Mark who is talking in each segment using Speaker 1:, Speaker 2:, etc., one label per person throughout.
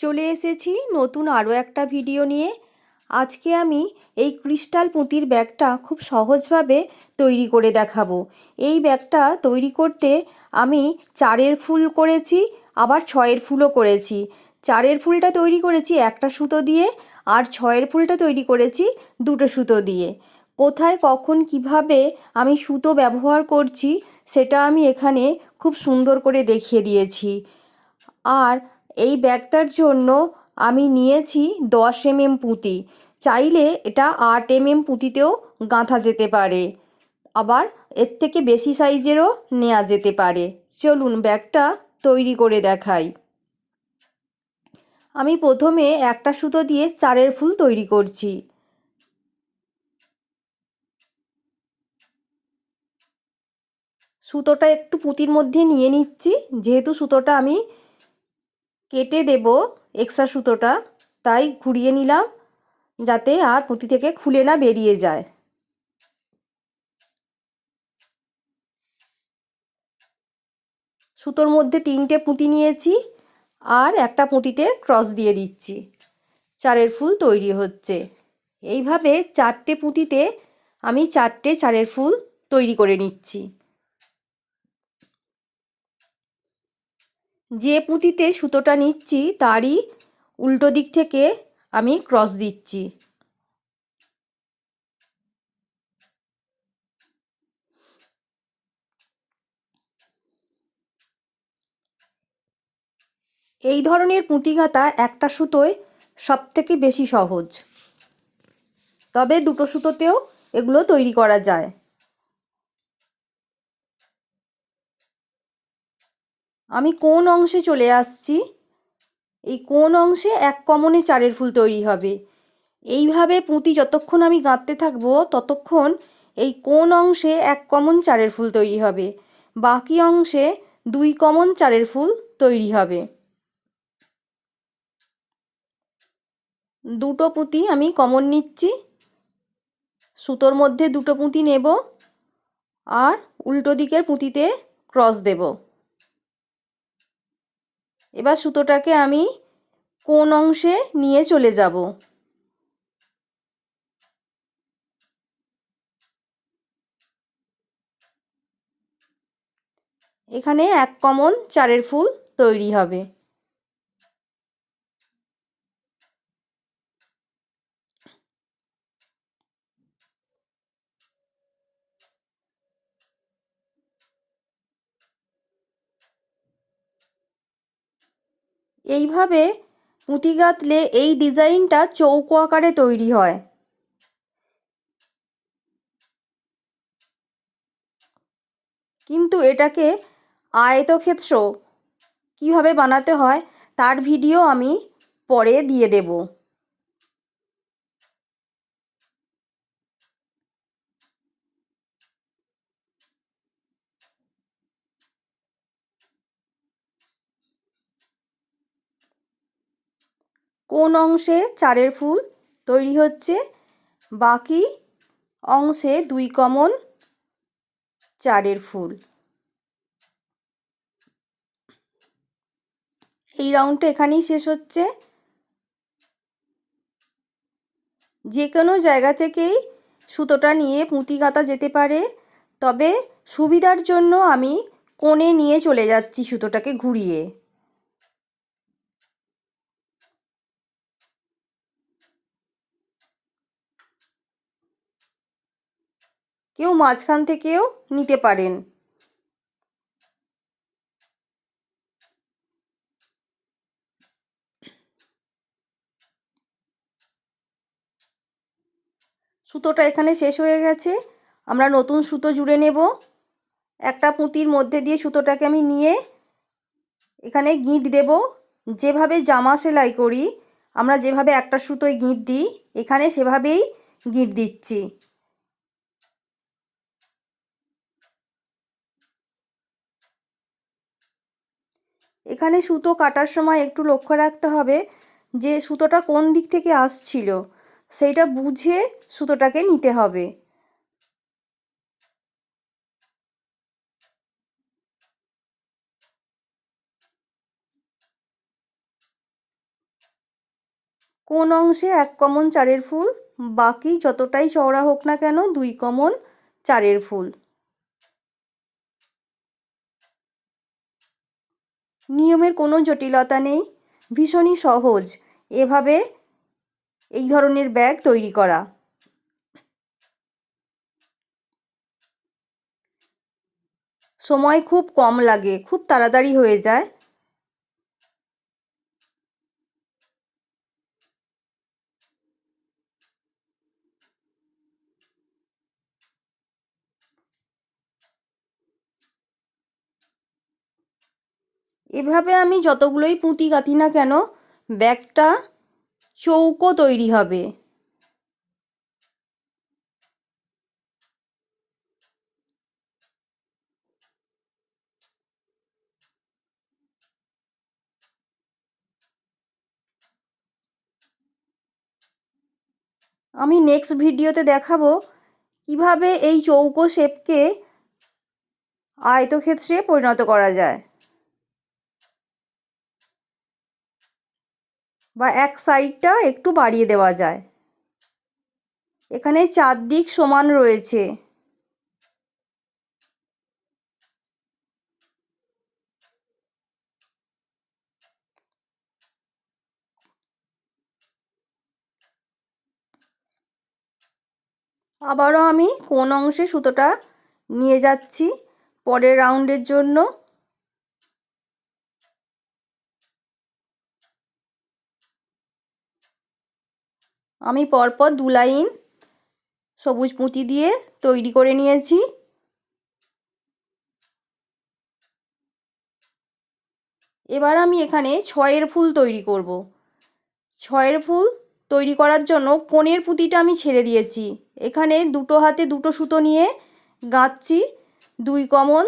Speaker 1: চলে এসেছি নতুন আরও একটা ভিডিও নিয়ে। আজকে আমি এই ক্রিস্টাল পুঁতির ব্যাগটা খুব সহজভাবে তৈরি করে দেখাবো। এই ব্যাগটা তৈরি করতে আমি চারের ফুল করেছি, আবার ছয়ের ফুলও করেছি। চারের ফুলটা তৈরি করেছি একটা সুতো দিয়ে, আর ছয়ের ফুলটা তৈরি করেছি দুটো সুতো দিয়ে। কোথায়, কখন, কীভাবে আমি সুতো ব্যবহার করছি, সেটা আমি এখানে খুব সুন্দর করে দেখিয়ে দিয়েছি। আর এই ব্যাগটার জন্য আমি নিয়েছি দশ এমএম পুঁতি। চাইলে এটা আট এমএম পুঁতিতেও গাঁথা যেতে পারে। আবার এর থেকে বেশি সাইজেরও নেওয়া যেতে পারে। চলুন ব্যাগটা তৈরি করে দেখাই। আমি প্রথমে একটা সুতো দিয়ে চারের ফুল তৈরি করছি। সুতোটা একটু পুঁতির মধ্যে নিয়ে নিচ্ছি। যেহেতু সুতোটা আমি কেটে দেব এক্সট্রা সুতোটা। তাই ঘুরিয়ে নিলাম যাতে আর পুঁতি থেকে খুলে না বেরিয়ে যায়। সুতোর মধ্যে তিনটে পুঁতি নিয়েছি আর একটা পুঁতিতে ক্রস দিয়ে দিচ্ছি। চারের ফুল তৈরি হচ্ছে। এইভাবে চারটে পুঁতিতে আমি চারটে চারের ফুল তৈরি করে নিচ্ছি। যে পুঁতিতে সুতোটা নিচ্ছি, তারই উল্টো দিক থেকে আমি ক্রস দিচ্ছি। এই ধরনের পুঁতি গাঁথা একটা সুতোয় সব থেকে বেশি সহজ। তবে দুটো সুতোতেও এগুলো তৈরি করা যায়। আমি কোন অংশে চলে আসছি? এই কোন অংশে এক কমনে চারের ফুল তৈরি হবে? এইভাবে পুঁতি যতক্ষণ আমি গাঁথতে থাকব, ততক্ষণ এই কোন অংশে এক কমন চারের ফুল তৈরি হবে? বাকি অংশে দুই কমন চারের ফুল তৈরি হবে। দুটো পুঁতি আমি কমন নিচ্ছি। সুতোর মধ্যে দুটো পুঁতি নেব আর উল্টো দিকের পুঁতিতে ক্রস দেব। এবার সুতোটাকে আমি কোন অংশে নিয়ে চলে যাব? এখানে এক কমন চারের ফুল তৈরি হবে। এইভাবে পুঁতি গাঁথলে এই ডিজাইনটা চৌকো আকারে তৈরি হয়। কিন্তু এটাকে আয়তক্ষেত্র কীভাবে বানাতে হয় তার ভিডিও আমি পরে দিয়ে দেব। কোন অংশে চারের ফুল তৈরি হচ্ছে? বাকি অংশে দুই কমন চারের ফুল। এই রাউন্ডটা এখানেই শেষ হচ্ছে। যে কোনো জায়গা থেকেই সুতোটা নিয়ে পুঁতি গাঁথা যেতে পারে, তবে সুবিধার জন্য আমি কোণে নিয়ে চলে যাচ্ছি সুতোটাকে ঘুরিয়ে। কেউ মাঝখান থেকেও নিতে পারেন। সুতোটা এখানে শেষ হয়ে গেছে। আমরা নতুন সুতো জুড়ে নেব। একটা পুঁতির মধ্যে দিয়ে সুতোটাকে আমি নিয়ে এখানে গিঁট দেব। যেভাবে জামা সেলাই করি, আমরা যেভাবে একটা সুতোয় গিঁট দিই, এখানে সেভাবেই গিঁট দিচ্ছি। এখানে সুতো কাটার সময় একটু লক্ষ্য রাখতে হবে যে সুতোটা কোন দিক থেকে আসছিল, সেইটা বুঝে সুতোটাকে নিতে হবে। কোন অংশে এক কমন চারের ফুল, বাকি যতটাই চওড়া হোক না কেন দুই কমন চারের ফুল। নিয়মের কোনো জটিলতা নেই। ভীষণই সহজ। এভাবে এই ধরনের ব্যাগ তৈরি করা। সময় খুব কম লাগে, খুব তাড়াতাড়ি হয়ে যায়। এভাবে আমি যতগুলোই পুঁতি গাঁথি না কেন, ব্যাগটা চৌকো তৈরি হবে। আমি নেক্সট ভিডিওতে দেখাবো কীভাবে এই চৌকো শেপকে আয়তক্ষেত্রে পরিণত করা যায়। এক সাইডটা একটু বাড়িয়ে দেওয়া যায়। এখানে চারদিক সমান রয়েছে। আবারও আমি কোন অংশে সুতোটা নিয়ে যাচ্ছি পরের রাউন্ডের জন্য। আমি পরপর দু লাইন সবুজ পুঁতি দিয়ে তৈরি করে নিয়েছি। এবার আমি এখানে ছয়ের ফুল তৈরি করব। ছয়ের ফুল তৈরি করার জন্য কোণের পুঁতিটা আমি ছেড়ে দিয়েছি। এখানে দুটো হাতে দুটো সুতো নিয়ে গাঁথছি। দুই কমন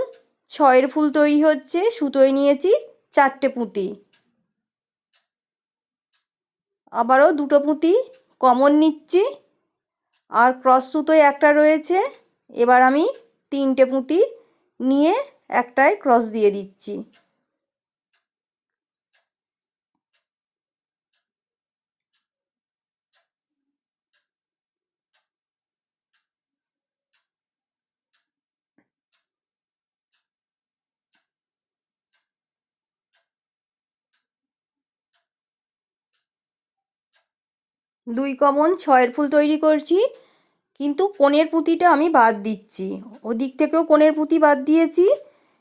Speaker 1: ছয়ের ফুল তৈরি হচ্ছে, সুতোয় নিয়েছি চারটে পুঁতি। আবারও দুটো পুঁতি কমন নিচ্ছি। আর ক্রস সুতোয় একটা রয়েছে। এবার আমি তিনটে পুঁতি নিয়ে একটাই ক্রস দিয়ে দিচ্ছি। দুই কমন ছয়ের ফুল তৈরি করছি, কিন্তু কোণের পুঁতিটা আমি বাদ দিচ্ছি। ওদিক থেকেও কোণের পুঁতি বাদ দিয়েছি,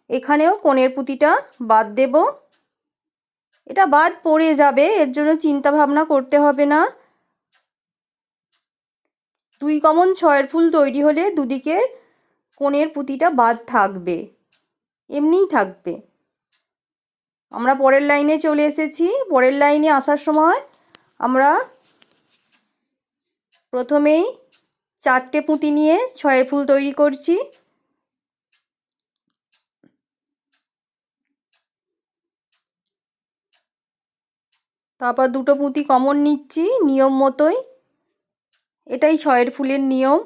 Speaker 1: এখানেও কোণের পুঁতিটা বাদ দেব। এটা বাদ পড়ে যাবে, এর জন্য চিন্তা ভাবনা করতে হবে না। দুই কমন ছয়ের ফুল তৈরি হলে দুদিকের কোণের পুঁতিটা বাদ থাকবে, এমনিই থাকবে। আমরা পরের লাইনে চলে এসেছি। পরের লাইনে আসার সময় আমরা প্রথমেই চারটে পুঁতি নিয়ে ছয়ের ফুল তৈরি করছি। তারপর দুটো পুঁতি কমন নিচ্ছি নিয়ম মতোই। এটাই ছয়ের ফুলের নিয়ম।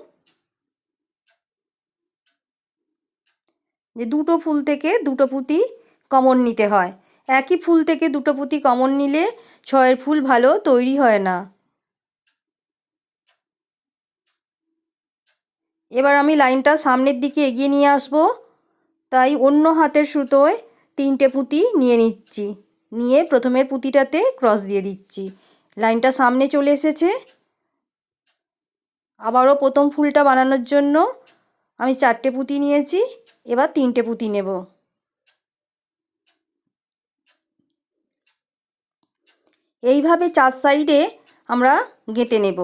Speaker 1: যে দুটো ফুল থেকে দুটো পুঁতি কমন নিতে হয়। একই ফুল থেকে দুটো পুঁতি কমন নিলে ছয়ের ফুল ভালো তৈরি হয় না। এবার আমি লাইনটা সামনের দিকে এগিয়ে নিয়ে আসব। তাই অন্য হাতের সুতোয় তিনটে পুঁতি নিয়ে নিচ্ছি। নিয়ে প্রথমের পুঁতিটাতে ক্রস দিয়ে দিচ্ছি। লাইনটা সামনে চলে এসেছে। আবারও প্রথম ফুলটা বানানোর জন্য আমি চারটে পুঁতি নিয়েছি। এবার তিনটে পুঁতি নেব। এইভাবে চার সাইডে আমরা গেঁথে নেব।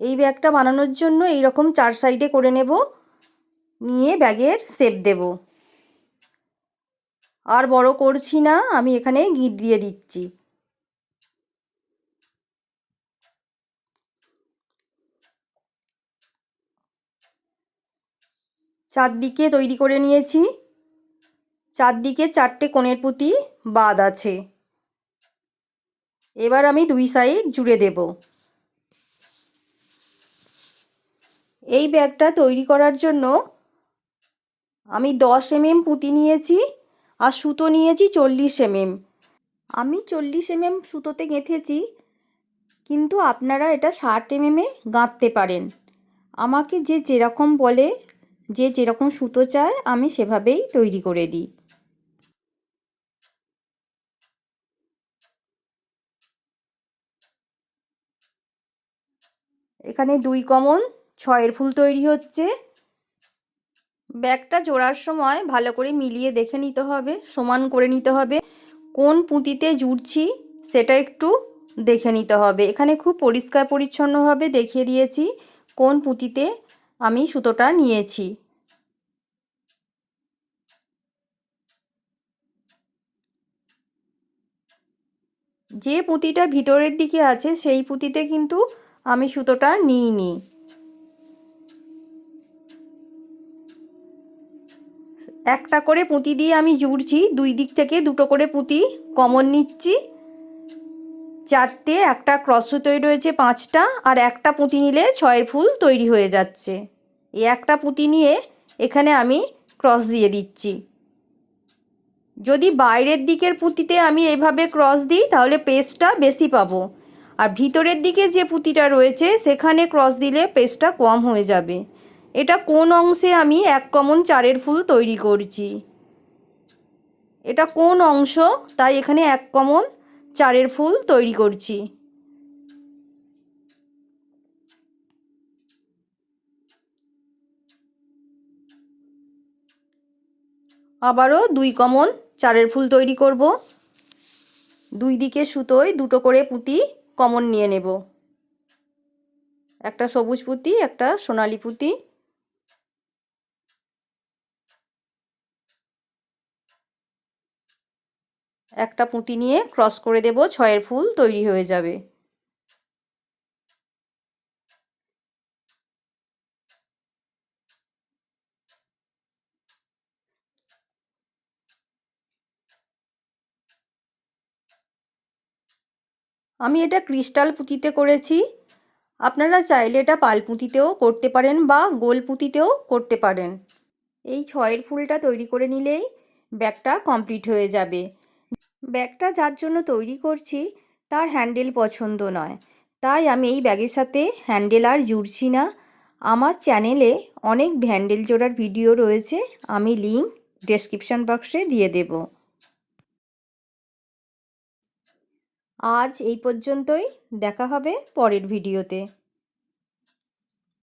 Speaker 1: এই ব্যাগটা বানানোর জন্য এই রকম চার সাইডে করে নেব। নিয়ে ব্যাগের শেপ দেব। আর বড় করছি না, আমি এখানে গিট দিয়ে দিচ্ছি। চারদিকে তৈরি করে নিয়েছি। চারদিকে চারটে কোণের পুঁতি বাদ আছে। এবার আমি দুই সাইড জুড়ে দেব। এই ব্যাগটা তৈরি করার জন্য আমি দশ এমএম পুঁতি নিয়েছি আর সুতো নিয়েছি চল্লিশ এমএম। আমি চল্লিশ এমএম সুতোতে গেঁথেছি, কিন্তু আপনারা এটা ষাট এমএমে গাঁথতে পারেন। আমাকে যে যেরকম বলে, যে যেরকম সুতো চায়, আমি সেভাবেই তৈরি করে দিই। এখানে দুই কমন ছয়ের ফুল তৈরি হচ্ছে। ব্যাগটা জোড়ার সময় ভালো করে মিলিয়ে দেখে নিতে হবে, সমান করে নিতে হবে। কোন পুঁতিতে জুড়ছি সেটা একটু দেখে নিতে হবে। এখানে খুব পরিষ্কার পরিচ্ছন্নভাবে দেখিয়ে দিয়েছি কোন পুঁতিতে আমি সুতোটা নিয়েছি। যে পুঁতিটা ভিতরের দিকে আছে সেই পুঁতিতে কিন্তু আমি সুতোটা নিইনি। একটা করে পুঁতি দিয়ে আমি জুড়ছি, দুই দিক থেকে দুটো করে পুঁতি কমন নিচ্ছি। চারটে, একটা ক্রস তৈরি রয়েছে পাঁচটা, আর একটা পুঁতি নিলে ছয়ের ফুল তৈরি হয়ে যাচ্ছে। এই একটা পুঁতি নিয়ে এখানে আমি ক্রস দিয়ে দিচ্ছি। যদি বাইরের দিকের পুঁতিতে আমি এভাবে ক্রস দিই, তাহলে পেস্টটা বেশি পাবো। আর ভিতরের দিকে যে পুঁতিটা রয়েছে, সেখানে ক্রস দিলে পেস্টটা কম হয়ে যাবে। এটা কোন অংশে আমি এক কমন চারের ফুল তৈরি করছি? এটা কোন অংশ? তাই এখানে এক কমন চারের ফুল তৈরি করছি। আবারও দুই কমন চারের ফুল তৈরি করব। দুই দিকে সুতোয় দুটো করে পুঁতি কমন নিয়ে নেব। একটা সবুজ পুঁতি, একটা সোনালি পুঁতি। একটা পুঁতি নিয়ে ক্রস করে দেব, ছয়ের ফুল তৈরি হয়ে যাবে। আমি এটা ক্রিস্টাল পুঁতিতে করেছি। আপনারা চাইলে এটা পাল পুঁতিতেও করতে পারেন বা গোল পুঁতিতেও করতে পারেন। এই ছয়ের ফুলটা তৈরি করে নিলেই ব্যাগটা কমপ্লিট হয়ে যাবে। ব্যাগটা যার জন্য তৈরি করছি, তার হ্যান্ডেল পছন্দ নয়। তাই আমি এই ব্যাগের সাথে হ্যান্ডেল আর জুড়ছি না। আমার চ্যানেলে অনেক হ্যান্ডেল জোড়ার ভিডিও রয়েছে, আমি লিঙ্ক ডেসক্রিপশান বক্সে দিয়ে দেব। আজ এই পর্যন্তই, দেখা হবে পরের ভিডিওতে।